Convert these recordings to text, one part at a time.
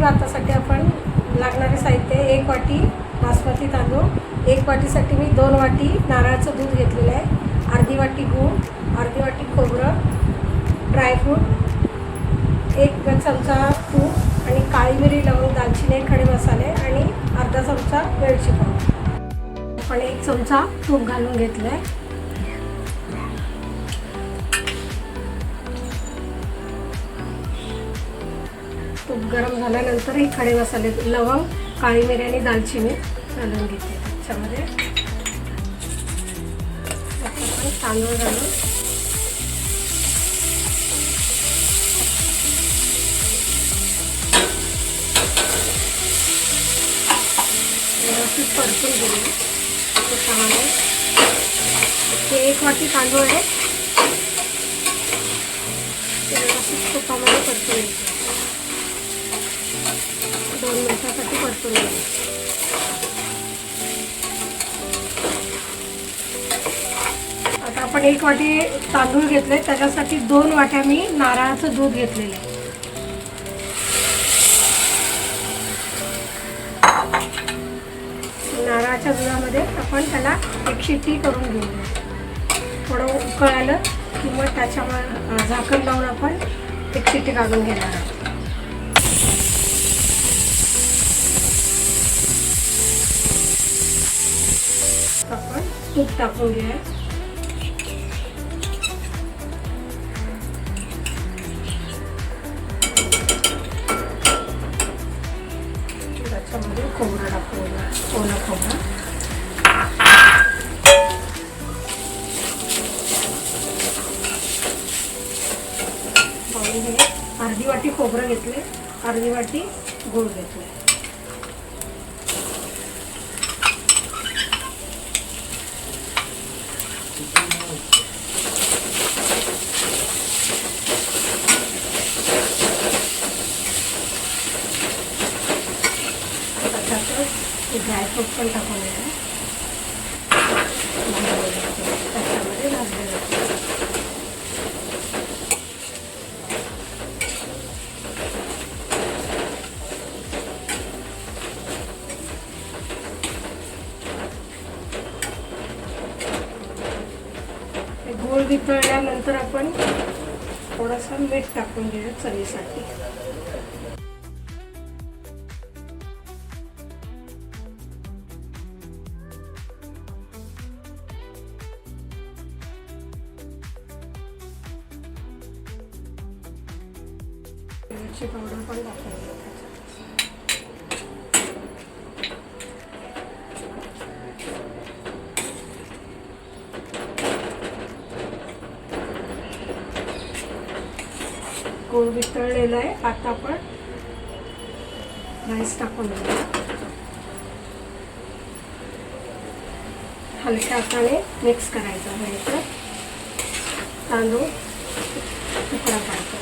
भातासाठी आपण लागणारे साहित्य एक वाटी बासमती तांदूळ एक वाटीसाठी मी दोन वाटी नारळाचं दूध घेतलेलं आहे अर्धी वाटी गूळ अर्धी वाटी खोबरं ड्रायफ्रूट एक चमचा तूप आणि काळी मिरी लवंग दालचिनी खडे मसाले आणि अर्धा चमचा वेलची पावडर आपण एक चमचा तूप घालून घेतलं आहे तूप गरम झाल्यानंतर हे खडे मसाले लवंग काळी मिरी आणि दालचिनी घालून घेते. त्याच्यामध्ये तांदूळ घालून व्यवस्थित परतून घेऊ त्याच्यामध्ये हे एक वाटी तांदूळ आहे. व्यवस्थित तुपामध्ये परतून घ्यायचं दोन मिनिटासाठी परतून आता आपण एक वाटी तांदूळ घेतले त्याच्यासाठी दोन वाट्या मी नारळाचं दूध घेतलेलं आहे. नारळाच्या दुधामध्ये आपण त्याला एक शिट्टी करून घेऊया. थोडं उकळालं किंवा त्याच्यावर झाकण लावून आपण एक शिट्टी काढून घेणार आहोत. तूप टाकून घ्या त्याच्यामध्ये खोबरं टाकून घेऊया ओलं खोबरं. अर्धी वाटी खोबरं घेतले. अर्धी वाटी गूळ घेतले. त्याच्यातच ड्रायफ्रूट पण टाकून घ्या त्याच्यामध्ये भाजले जाते गोल गूळ वितळल्यानंतर आपण थोडासा मीठ टाकून घेऊया चवीसाठी. मिरची पावडर पण टाकायची गोळ वितळलेलं आहे. आता आपण राईस टाकून हलक्या हाताने मिक्स करायचा म्हणजे तर तांदूळ तुकडा पाडतो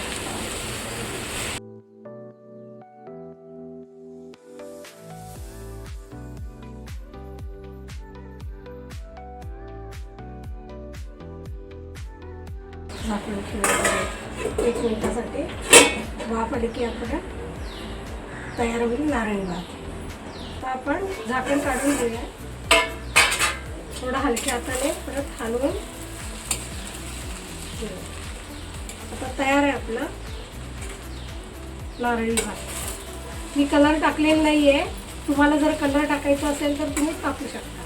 झाकून ठेवायचं एक मिनिटासाठी वाफ आली की आपलं तयार होईल नारळी भात तर आपण झाकण काढून घेऊया. थोडं हलक्या हाताने परत हलवून आता तयार आहे आपलं नारळी भात. मी कलर टाकलेला नाही आहे तुम्हाला जर कलर टाकायचा असेल तर तुम्ही टाकू शकता.